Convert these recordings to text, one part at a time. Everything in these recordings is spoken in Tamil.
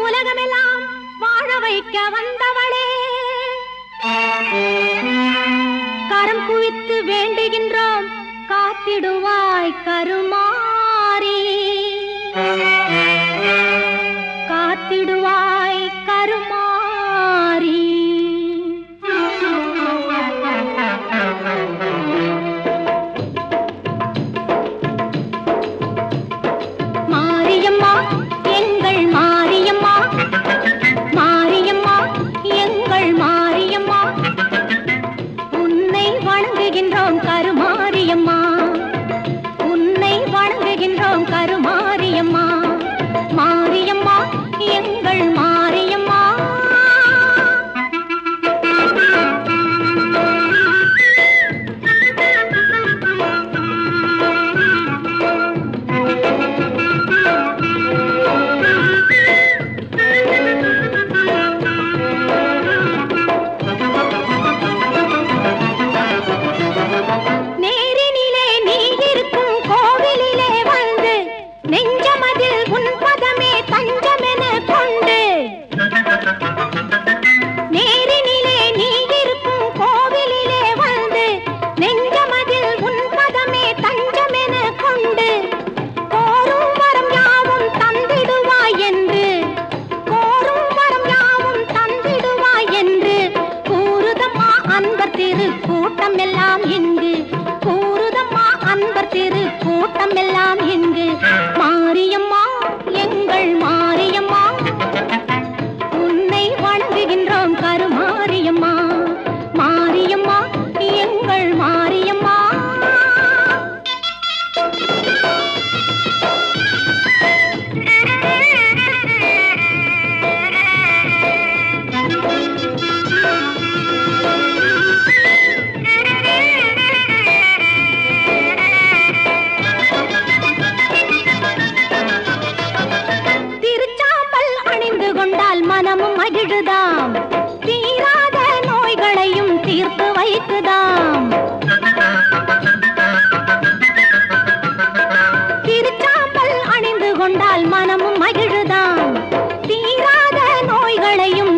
உலகமெல்லாம் வாழ வைக்க வந்தவளே. கரம் குவித்து வேண்டுகின்றோம் காத்திடுவாய் கருமாறி.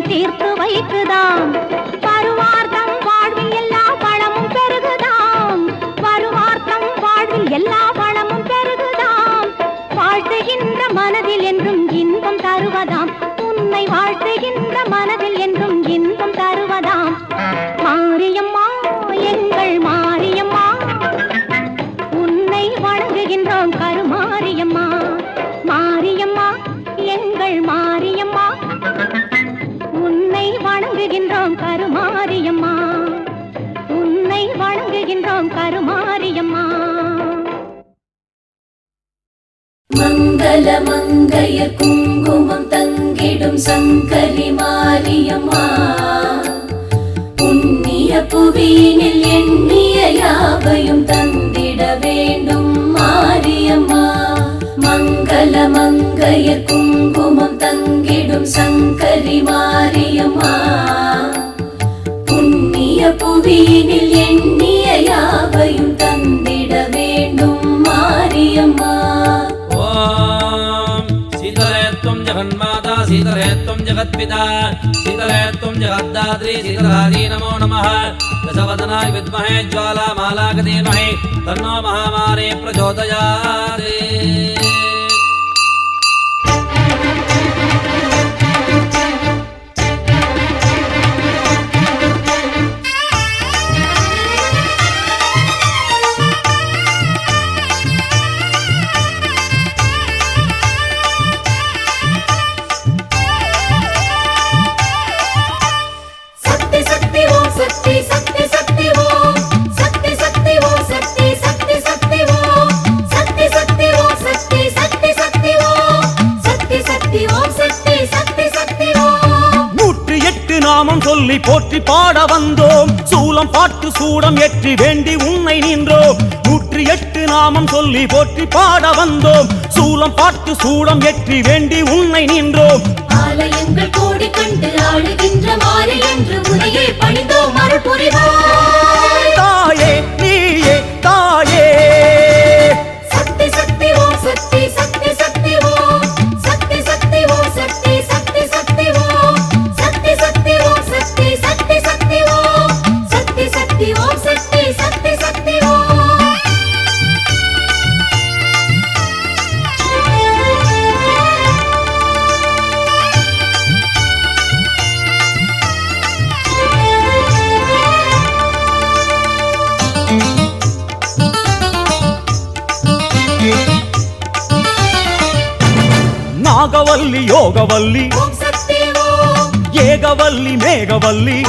தீர்த்து வைத்துதான் வணங்குகின்றோம் கருமாரியம்மா. உன்னை வணங்குகின்றோம் கருமாரியம்மா. மங்கள மங்கைய குங்குமம் தங்கிடும் சங்கரி மாரியம்மா. புண்ணிய புவியினில் எண்ணிய யாவையும் தந்திட வேண்டும் மாரியம்மா. மங்கள மங்கைய குங்குமம் தங்கிடும் சங்கரி மாரியம்மா புண்ணிய புவியினில் எண்ணிய யாவையும் தந்திட வேண்டும் மாரியம்மா ॐ शीतले त्वं जगन्माता शीतले त्वं जगत्पिता शीतले त्वं जगद्दात्री शीतलादी नमो नमः दशवदनाय विद्महे ज्वालामालाक धीमहि तन्नो महामारी प्रचोदयात् சூலம் பாட்டு சூடம் ஏற்றி வேண்டி உன்னை நின்றோம். நூற்றி எட்டு நாமம் சொல்லி போற்றி பாட வந்தோம். சூலம் பாட்டு சூடம் ஏற்றி வேண்டி உன்னை நின்றோம். ஆலயங்கள் கோடி கண்டு ஆளுகின்ற மாறி என்று பணிந்தோம். தாயே நீயே தாயே. భోగవల్లి. ఏగవల్లి మేఘవల్లి.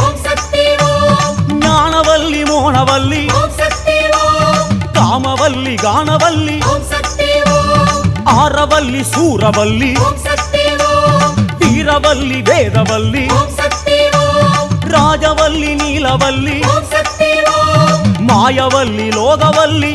జ్ఞానవల్లి మోనవల్లి కామవల్లి గానవల్లి. ఆరవల్లి సూరవల్లి. వీరవల్లి వేదవల్లి. రాజవల్లి నీలవల్లి. మాయవల్లి లోగవల్లి.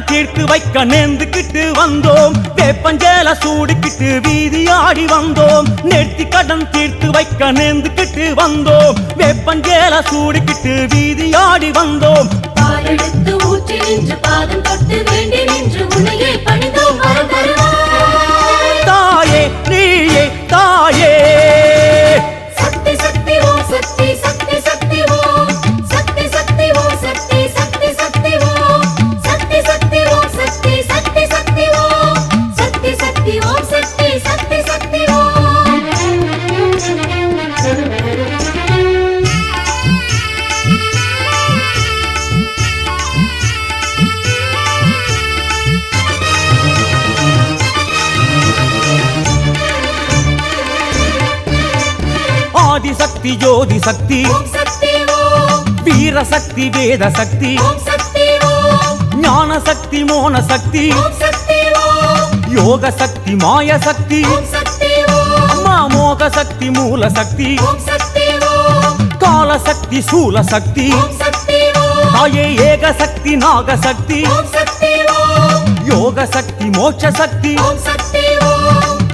கடன் தீர்த்து வைக்க நேர்ந்துக்கிட்டு வந்தோம். வேப்பஞ்சேல சூடிக்கிட்டு வீதி ஆடி வந்தோம். நேர்த்தி கடன் தீர்த்து வைக்க நேர்ந்துக்கிட்டு வந்தோம். வேப்பஞ்சேல சூடிக்கிட்டு வீதி ஆடி வந்தோம். பாலெடுத்து ஊற்றி நின்று பாதம் தொட்டு வேண்டி நின்று உன்னையே பணிந்தோம். தாயே நீயே தாயே. ஜோதி சக்தி ஓம் சக்தி ஓம் வீர சக்தி வேத சக்தி ஓம் சக்தி ஓம் ஞான சக்தி மோன சக்தி ஓம் சக்தி ஓம் யோக சக்தி மாய சக்தி ஓம் சக்தி ஓம் அம்மா மோக சக்தி மூல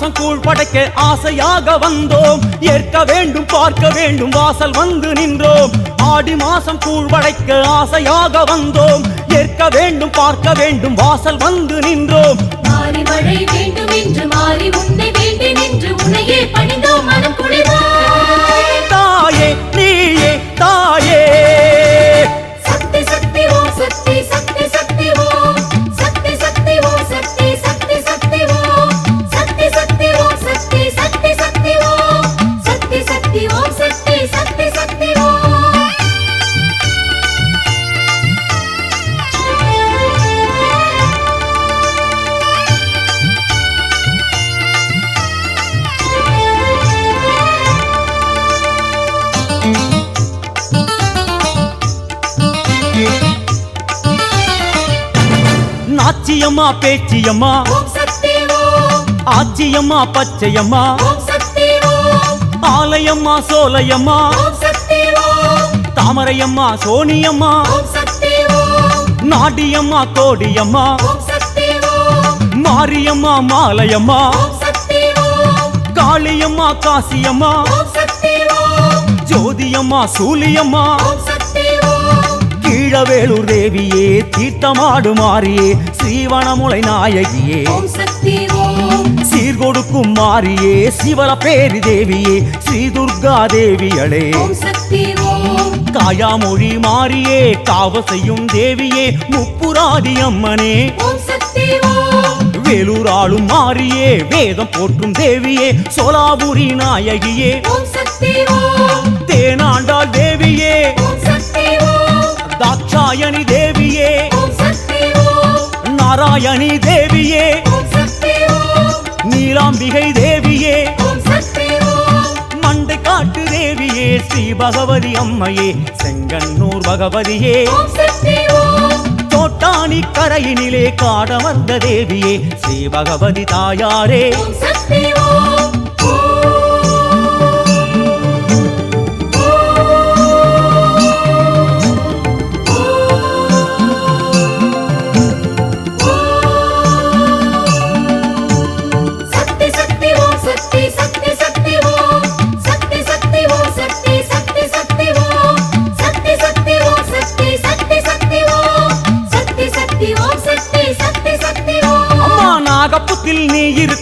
மாசம் கூழ் படைக்க ஆசையாக வந்தோம். ஏற்க வேண்டும் பார்க்க வேண்டும் வாசல் வந்து நின்றோம். ஆடி மாசம் கூழ் படைக்க ஆசையாக வந்தோம். ஏற்க வேண்டும் பார்க்க வேண்டும் வாசல் வந்து நின்றோம். மாறி மழை வேண்டும் என்று மாறி உன்னை வேண்டி நின்று உன்னையே பணிந்தோம். மனம் குளிர்வாய் தாயே அச்சியம்மா பேச்சியம்மா. ஆச்சியம்மா பச்சையம்மா. ஆலயம்மா சோலையம்மா. தாமரையம்மா சோனியம்மா நாடியம்மா கோடியம்மா. மாரியம்மா மாலையம்மா. காளியம்மா காசியம்மா. ஜோதியம்மா சூலியம்மா. கீழவேலூர் தேவியே தீர்த்தமாடு மாறியே ஸ்ரீவனமுலை நாயகியே. சீர்கொடுக்கும் மாறியே சிவல பேரி தேவியே ஸ்ரீ துர்கா தேவியளே காயாமொழி மாறியே காவ செய்யும் தேவியே முப்புராதி அம்மனே. வேலூர் ஆளும் மாறியே வேதம் போற்றும் தேவியே சோலாபுரி நாயகியே. தேனாண்டாள் தேவியே தாட்சாயணி தேவியே. நாராயணி தேவியே. நீலாம்பிகை தேவியே. மண்டை காட்டு தேவியே ஸ்ரீ பகவதி அம்மையே செங்கன்னூர் பகவதியே. தோட்டாணி கரையினிலே காடமர்ந்த தேவியே ஸ்ரீ பகவதி தாயாரே.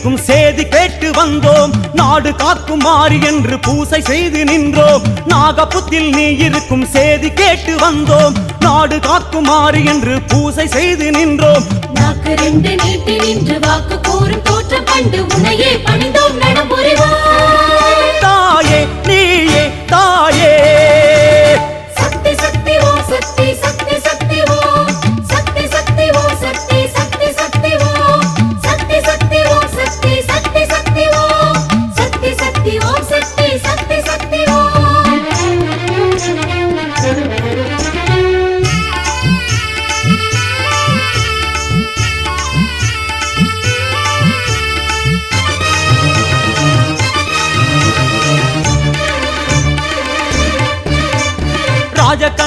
கேட்கும் சேதி கேட்டு வந்தோம். நாடு காக்கும் மாறி என்று பூசை செய்து நின்றோம். நாகப்புத்தில் நீ இருக்கும் சேதி கேட்டு வந்தோம். நாடு காக்கும் மாறி என்று பூசை செய்து நின்றோம். நாக்கு ரெண்டு நீட்டி நின்று வாக்கு கூறும் தோற்றம் கண்டு உனையே பணிந்து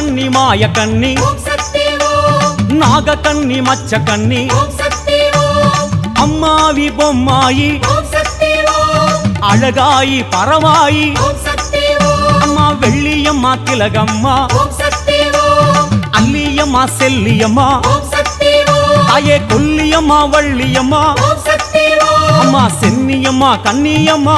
சக்தி ஓம். நாகக்கன்னி மச்சக்கன்னி ஓம் சக்தி ஓம். அம்மாவி பொம்மாயி. அழகாயி பரவாயி. அம்மா வெள்ளியம்மா திலகம்மா. அல்லியம்மா செல்லியம்மா. தாயே கொல்லியம்மா வள்ளியம்மா. அம்மா சென்னியம்மா கன்னியம்மா.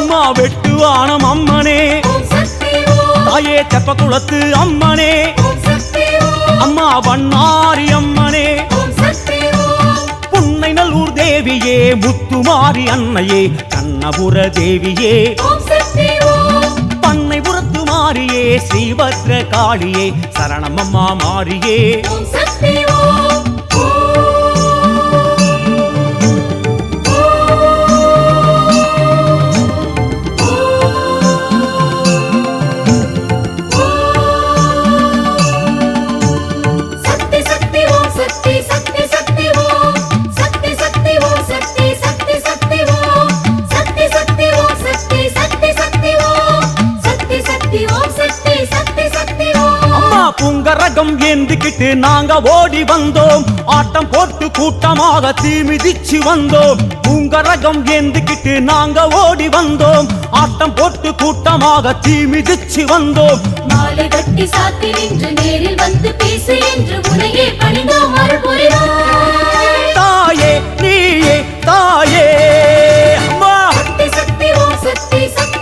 அம்மா வெட்டுவானம் அம்மனே. தாயே தெப்பக்குளத்து அம்மனே. ஓம் சக்தி ஓம். அம்மா வண்ணாரி அம்மனே. புன்னை நல்லூர் தேவியே முத்துமாரி அன்னையே கண்ணபுர தேவியே. ஓம் சக்தி ஓம். பண்ணை புறத்து மாறியே ஸ்ரீபத்ர காளியே சரணமம்மா மாறியே. ஓம். புங்கரகம் ஏந்திக்கிட்டு நாங்க ஓடி வந்தோம். ஆட்டம் போட்டு கூட்டமாக தீ மிதிச்சு வந்தோம். புங்கரகம் ஏந்திக்கிட்டு நாங்க ஓடி வந்தோம். ஆட்டம் போட்டு கூட்டமாக தீ மிதிச்சு வந்தோம். மாலை கட்டி சாத்தி நின்று நேரில் வந்து பேசு என்று உனையே பணிந்தோம் அருள் புரிவாய் தாயே நீயே தாயே. அம்மா. சக்தி சக்தி.